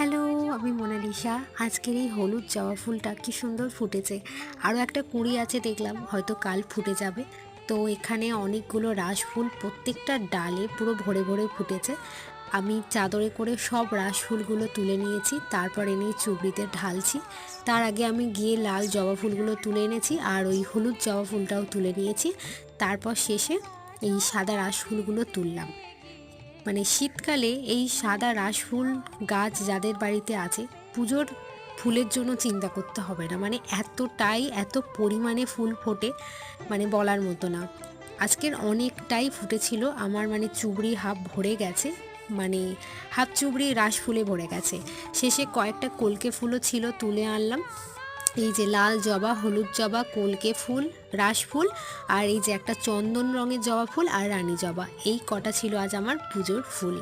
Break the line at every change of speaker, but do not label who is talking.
Hello, আমি Mona Lisa. আজকের এই হলুদ জবা ফুলটা কি সুন্দর ফুটেছে। আরও একটা কুড়ি আছে দেখলাম, হয়তো কাল ফুটে যাবে। তো এখানে অনেকগুলো রাস ফুল প্রত্যেকটা ডালে পুরো ভরে ভরে ফুটেছে। আমি চাদরে করে সব রাস ফুলগুলো তুলে নিয়েছি, তারপর এনে চুবড়িতে ঢালছি। তার আগে আমি গিয়ে লাল জবা ফুলগুলো তুলে এনেছি আর ওই হলুদ জবা ফুলটাও তুলে নিয়েছি। তারপর শেষে এই সাদা রাস ফুলগুলো তুললাম। মানে শীতকালে এই সাদা রাসফুল গাছ যাদের বাড়িতে আছে, পুজোর ফুলের জন্য চিন্তা করতে হবে না। মানে এতটাই, এত পরিমাণে ফুল ফোটে মানে বলার মতো না। আজকের অনেকটাই ফুটেছিল, আমার মানে চুবড়ি হাফ ভরে গেছে মানে হাফ চুবড়ি রাস ফুলে ভরে গেছে। শেষে কয়েকটা কলকে ফুলও ছিল তুলে আনলাম। এই যে লাল জবা, হলুদ জবা, কলকে ফুল, রাস ফুল আর এই যে একটা চন্দন রঙের জবা ফুল আর রানী জবা। এই কটা ছিল আজ আমার পুজোর ফুল।